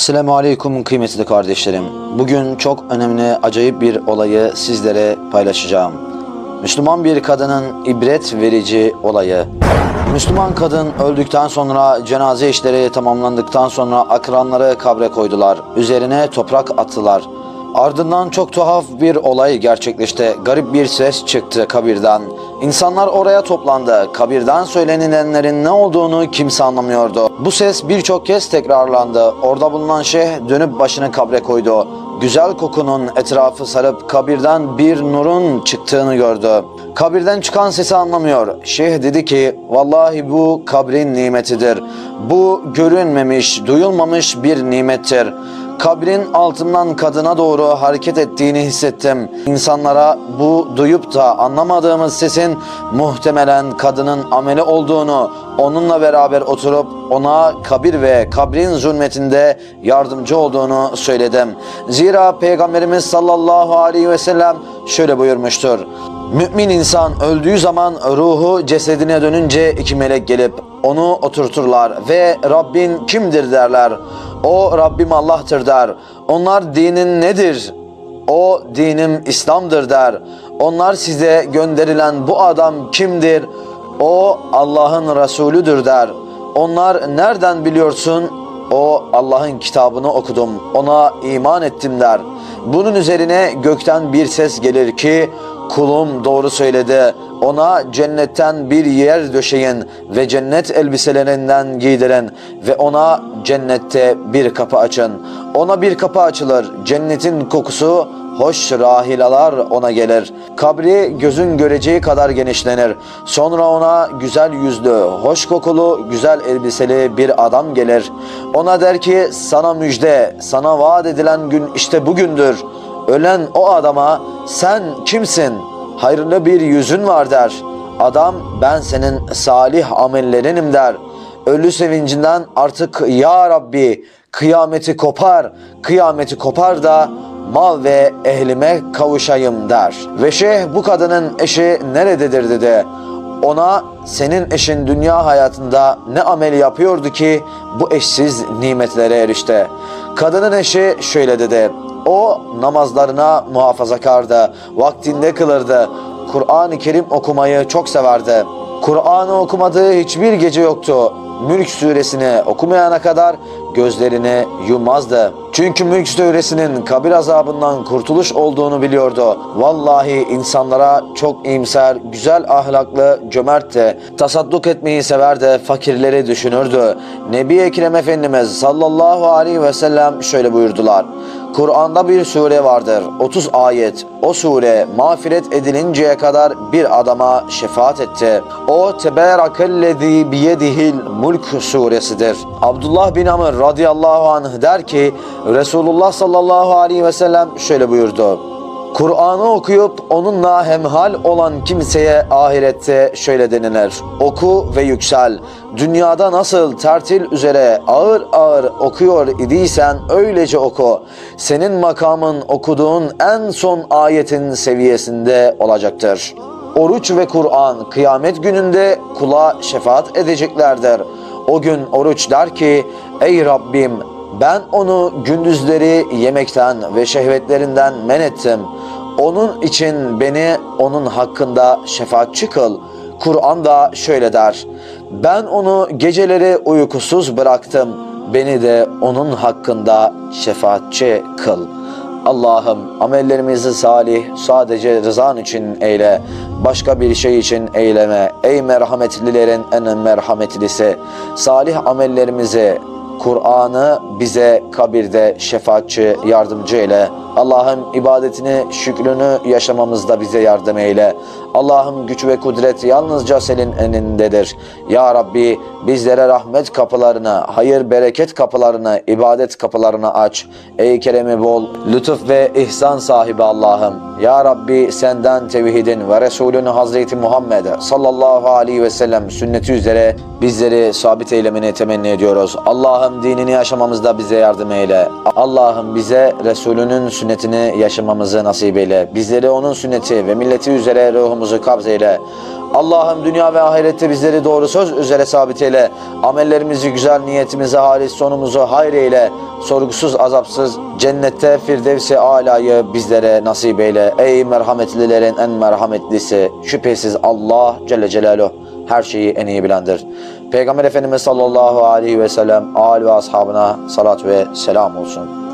Esselamu Aleyküm kıymetli kardeşlerim. Bugün çok önemli, acayip bir olayı sizlere paylaşacağım. Müslüman bir kadının ibret verici olayı. Müslüman kadın öldükten sonra cenaze işleri tamamlandıktan sonra akranları kabre koydular. Üzerine toprak attılar. Ardından çok tuhaf bir olay gerçekleşti. Garip bir ses çıktı kabirden. İnsanlar oraya toplandı. Kabirden söylenilenlerin ne olduğunu kimse anlamıyordu. Bu ses birçok kez tekrarlandı. Orada bulunan şeyh dönüp başını kabre koydu. Güzel kokunun etrafı sarıp kabirden bir nurun çıktığını gördü. Kabirden çıkan sesi anlamıyor. Şeyh dedi ki vallahi bu kabrin nimetidir. Bu görünmemiş, duyulmamış bir nimettir. Kabrin altından kadına doğru hareket ettiğini hissettim. İnsanlara bu duyup da anlamadığımız sesin muhtemelen kadının ameli olduğunu, onunla beraber oturup ona kabir ve kabrin zulmetinde yardımcı olduğunu söyledim. Zira Peygamberimiz sallallahu aleyhi ve sellem şöyle buyurmuştur. Mümin insan öldüğü zaman ruhu cesedine dönünce iki melek gelip onu oturturlar ve Rabbin kimdir derler. O Rabbim Allah'tır der. Onlar dinin nedir? O dinim İslam'dır der. Onlar size gönderilen bu adam kimdir? O Allah'ın Resulüdür der. Onlar nereden biliyorsun? O Allah'ın kitabını okudum. Ona iman ettim der. Bunun üzerine gökten bir ses gelir ki kulum doğru söyledi. Ona cennetten bir yer döşeyin ve cennet elbiselerinden giydirin ve ona cennette bir kapı açın. Ona bir kapı açılır. Cennetin kokusu hoş rahilalar ona gelir. Kabri gözün göreceği kadar genişlenir. Sonra ona güzel yüzlü, hoş kokulu, güzel elbiseli bir adam gelir. Ona der ki sana müjde, sana vaat edilen gün işte bugündür. Ölen o adama sen kimsin? Hayırlı bir yüzün var der. Adam ben senin salih amellerinim der. Ölü sevincinden artık ya Rabbi kıyameti kopar, kıyameti kopar da mal ve ehlime kavuşayım der. Ve şeyh bu kadının eşi nerededir dedi. Ona senin eşin dünya hayatında ne amel yapıyordu ki bu eşsiz nimetlere erişti. Kadının eşi şöyle dedi. O namazlarına muhafazakardı, vaktinde kılırdı. Kur'an-ı Kerim okumayı çok severdi. Kur'an'ı okumadığı hiçbir gece yoktu. Mülk suresini okumayana kadar gözlerini yummazdı. Çünkü Mülk suresinin kabir azabından kurtuluş olduğunu biliyordu. Vallahi insanlara çok iyimser, güzel ahlaklı, cömertti. Tasadduk etmeyi severdi, fakirleri düşünürdü. Nebi Ekrem Efendimiz sallallahu aleyhi ve sellem şöyle buyurdular. Kur'an'da bir sure vardır. 30 ayet. O sure mağfiret edilinceye kadar bir adama şefaat etti. O Teberakellezi biyedihil mulk suresidir. Abdullah bin Amr radıyallahu anh der ki Resulullah sallallahu aleyhi ve sellem şöyle buyurdu. Kur'an'ı okuyup onunla hemhal olan kimseye ahirette şöyle denilir. Oku ve yüksel. Dünyada nasıl tertil üzere ağır ağır okuyor idiysen öylece oku. Senin makamın okuduğun en son ayetin seviyesinde olacaktır. Oruç ve Kur'an kıyamet gününde kula şefaat edeceklerdir. O gün oruç der ki ey Rabbim ben onu gündüzleri yemekten ve şehvetlerinden men ettim. Onun için beni onun hakkında şefaatçi kıl. Kur'an da şöyle der. Ben onu geceleri uykusuz bıraktım. Beni de onun hakkında şefaatçi kıl. Allah'ım amellerimizi salih sadece rızan için eyle. Başka bir şey için eyleme. Ey merhametlilerin en merhametlisi. Salih amellerimizi Kur'an'ı bize kabirde şefaatçi, yardımcı eyle. Allah'ım ibadetini, şükrünü yaşamamızda bize yardım eyle. Allah'ım güç ve kudret yalnızca senin elindedir. Ya Rabbi bizlere rahmet kapılarını, hayır bereket kapılarını, ibadet kapılarını aç. Ey keremi bol, lütuf ve ihsan sahibi Allah'ım. Ya Rabbi senden tevhidin ve Resulün Hazreti Muhammed sallallahu aleyhi ve sellem sünneti üzere bizleri sabit eylemeni temenni ediyoruz. Allah'ım İslam dinini yaşamamızda bize yardım eyle. Allah'ım bize Resulünün sünnetini yaşamamızı nasip eyle. Bizleri onun sünneti ve milleti üzere ruhumuzu kabz eyle. Allah'ım dünya ve ahirette bizleri doğru söz üzere sabit eyle. Amellerimizi güzel, niyetimizi halis, sonumuzu hayır eyle. Sorgusuz, azapsız, cennette firdevsi alayı bizlere nasip eyle. Ey merhametlilerin en merhametlisi, şüphesiz Allah Celle Celaluhu her şeyi en iyi bilendir. Peygamber Efendimiz sallallahu aleyhi ve sellem, âli ve ashabına salat ve selam olsun.